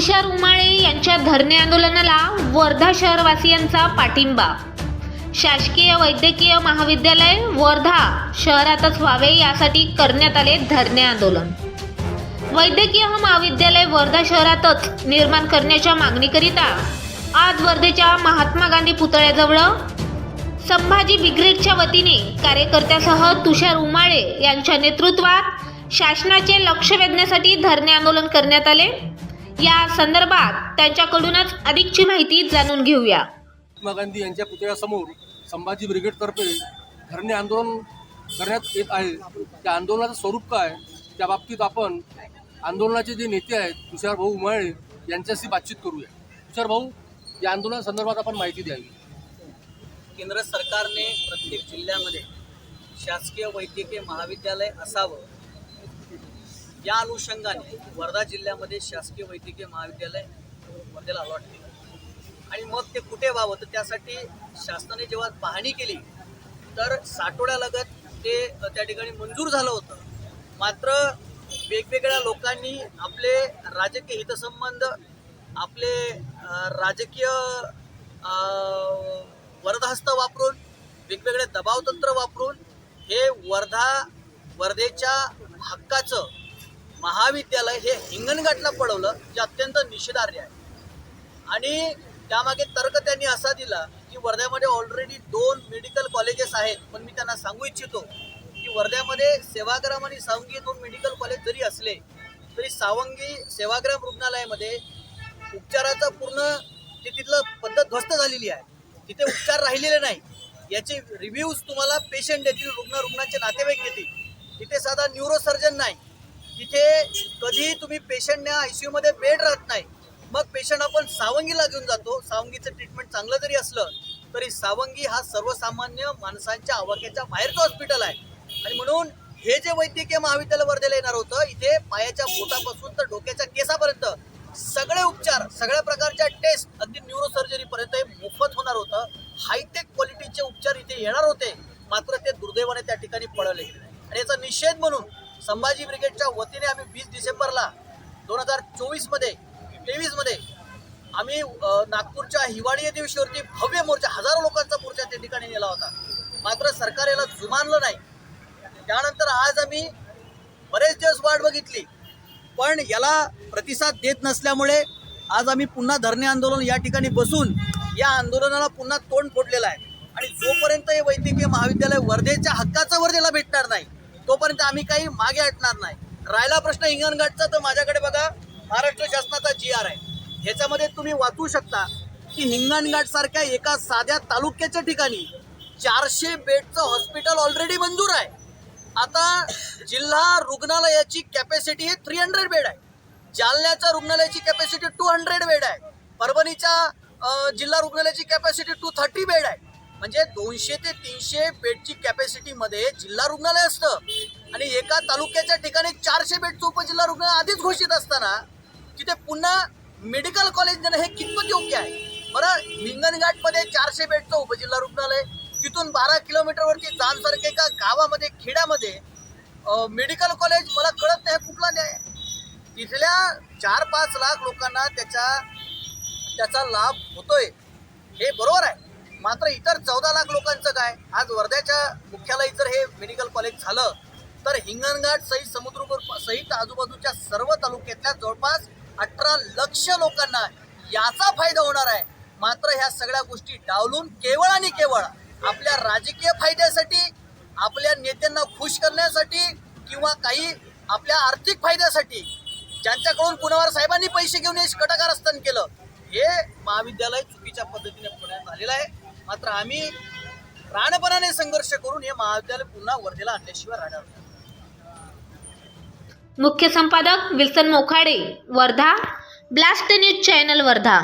तुषार उमाळे यांच्या धरणे आंदोलनाला वर्धा शहरवासियांचा पाठिंबा. शासकीय वैद्यकीय महाविद्यालय वर्धा शहरातच व्हावे यासाठी करण्यात आले धरणे आंदोलन. वैद्यकीय महाविद्यालय वर्धा शहरातच निर्माण करण्याच्या मागणीकरिता आज वर्धेच्या महात्मा गांधी पुतळ्याजवळ संभाजी ब्रिगेडच्या वतीने कार्यकर्त्यासह तुषार उमाळे यांच्या नेतृत्वात शासनाचे लक्ष वेधण्यासाठी धरणे आंदोलन करण्यात आले. या संदर्भात त्यांच्याकडूनच अधिकची माहिती जाणून घेऊया. महात्मा गांधी यांच्या पुतळ्यासमोर संभाजी ब्रिगेडतर्फे धरणे आंदोलन करण्यात येत आहे. त्या आंदोलनाचं स्वरूप काय? त्या बाबतीत आपण आंदोलनाचे जे नेते आहेत तुषार भाऊ उमाळे यांच्याशी बातचीत करूया. तुषार भाऊ या आंदोलनासंदर्भात आपण माहिती द्यावी. केंद्र सरकारने प्रत्येक जिल्ह्यामध्ये शासकीय वैद्यकीय महाविद्यालय असावं या अनुषंगाने वर्धा जिल्ह्यामध्ये शासकीय वैद्यकीय महाविद्यालय वर्धेला अलॉट केलं. आणि मग ते कुठे व्हावं? तर त्यासाठी शासनाने जेव्हा पाहणी केली तर साठवड्यालगत ते त्या ठिकाणी मंजूर झालं होतं. मात्र वेगवेगळ्या लोकांनी आपले राजकीय हितसंबंध आपले राजकीय अ, वरदहस्त वापरून वेगवेगळे दबावतंत्र वापरून हे वर्धा वर्धेच्या हक्काचं महाविद्यालय हे हिंगणघाटला पडवलं जे अत्यंत निषेधार्य आहे. आणि त्यामागे तर्क त्यांनी असा दिला की वर्ध्यामध्ये ऑलरेडी दोन मेडिकल कॉलेजेस आहेत पण मी त्यांना सांगू इच्छितो की वर्ध्यामध्ये सेवाग्राम आणि सावंगी दोन मेडिकल कॉलेज जरी असले तरी सावंगी सेवाग्राम रुग्णालयामध्ये उपचाराचा पूर्ण ते तिथलं पद्धत ध्वस्त झालेली आहे तिथे उपचार राहिलेले नाही. याचे रिव्ह्यूज तुम्हाला पेशंट देतील रुग्ण रुग्णाचे नातेवाईक देतील तिथे साधा न्यूरोसर्जन नाही. तिथे कधीही तुम्ही पेशंटने आय सी यूमध्ये बेड राहत नाही मग पेशंट आपण सावंगीला घेऊन जातो. सावंगीचं ट्रीटमेंट चांगलं जरी असलं तरी सावंगी हा सर्वसामान्य माणसांच्या आवाक्याच्या बाहेरचं हॉस्पिटल आहे. आणि म्हणून हे जे वैद्यकीय महाविद्यालय वर्धेला येणार होतं इथे पायाच्या बोटापासून तर डोक्याच्या केसापर्यंत सगळे उपचार सगळ्या प्रकारच्या टेस्ट अगदी न्यूरोसर्जरीपर्यंत हे मोफत होणार होतं. हायटेक क्वालिटीचे उपचार इथे येणार होते. मात्र ते दुर्दैवाने त्या ठिकाणी पळवले गेले आणि याचा निषेध म्हणून संभाजी ब्रिगेडच्या वतीने आम्ही वीस डिसेंबरला दोन हजार चोवीसमध्ये तेवीसमध्ये आम्ही नागपूरच्या हिवाळी या दिवशीवरती भव्य मोर्चा हजारो लोकांचा मोर्चा त्या ठिकाणी नेला होता. मात्र सरकार याला जुमानलं नाही. त्यानंतर आज आम्ही बरेच दिवस वाट बघितली. पण याला प्रतिसाद देत नसल्यामुळे आज आम्ही पुन्हा धरणे आंदोलन या ठिकाणी बसून या आंदोलनाला पुन्हा तोंड फोडलेलं आहे. आणि जोपर्यंत हे वैद्यकीय महाविद्यालय वर्धेच्या हक्काचा वर्धेला भेटणार नाही तोपर्यंत आम्ही काही मागे हटणार नाही. राहिला प्रश्न हिंगणघाटचा तर माझ्याकडे बघा महाराष्ट्र शासनाचा जी आर आहे. ह्याच्यामध्ये तुम्ही वाचू शकता की हिंगणघाट सारख्या एका साध्या तालुक्याच्या ठिकाणी चारशे बेडचं हॉस्पिटल ऑलरेडी मंजूर आहे. आता जिल्हा रुग्णालयाची कॅपॅसिटी हे थ्री हंड्रेड बेड आहे. जालन्याच्या रुग्णालयाची कॅपॅसिटी टू हंड्रेड बेड आहे. परभणीच्या जिल्हा रुग्णालयाची कॅपॅसिटी टू थर्टी बेड आहे. म्हणजे दोनशे ते तीनशे बेडची कॅपॅसिटीमध्ये जिल्हा रुग्णालय असतं. आणि एका तालुक्याच्या ठिकाणी चारशे बेडचं उपजिल्हा रुग्णालय आधीच घोषित असताना तिथे पुन्हा मेडिकल कॉलेज देणं हे कितपत योग्य आहे? बरं हिंगणघाटमध्ये चारशे बेडचं उपजिल्हा रुग्णालय तिथून बारा किलोमीटरवरती जामसारखे एका गावामध्ये खेड्यामध्ये मेडिकल कॉलेज मला कळत नाही कुठला न्याय? आहे? तिथल्या चार पाच लाख लोकांना त्याचा त्याचा लाभ होतोय. हे बरोबर आहे. मात्र इतर चौदा लाख लोकांचं काय? आज वर्ध्याच्या मुख्यालय जर हे मेडिकल कॉलेज झालं तर हिंगणघाट सहित समुद्रपूर सहित आजूबाजूच्या सर्व तालुक्यातल्या जवळपास अठरा लक्ष लोकांना याचा फायदा होणार आहे. मात्र ह्या सगळ्या गोष्टी डावलून केवळ आणि केवळ आपल्या राजकीय फायद्यासाठी आपल्या नेत्यांना खुश करण्यासाठी किंवा काही आपल्या आर्थिक फायद्यासाठी ज्यांच्याकडून पुनवार साहेबांनी पैसे घेऊन हे कटकारस्थान केलं हे महाविद्यालय चुकीच्या पद्धतीने पुण्यात आलेलं आहे. मात्र आम्ही प्राणपणाने संघर्ष करून हे महाविद्यालय पुन्हा वर्धेला आणल्याशिवाय राहणार मुख्य संपादक Wilson Mokhade Wardha. Blast news channel Wardha.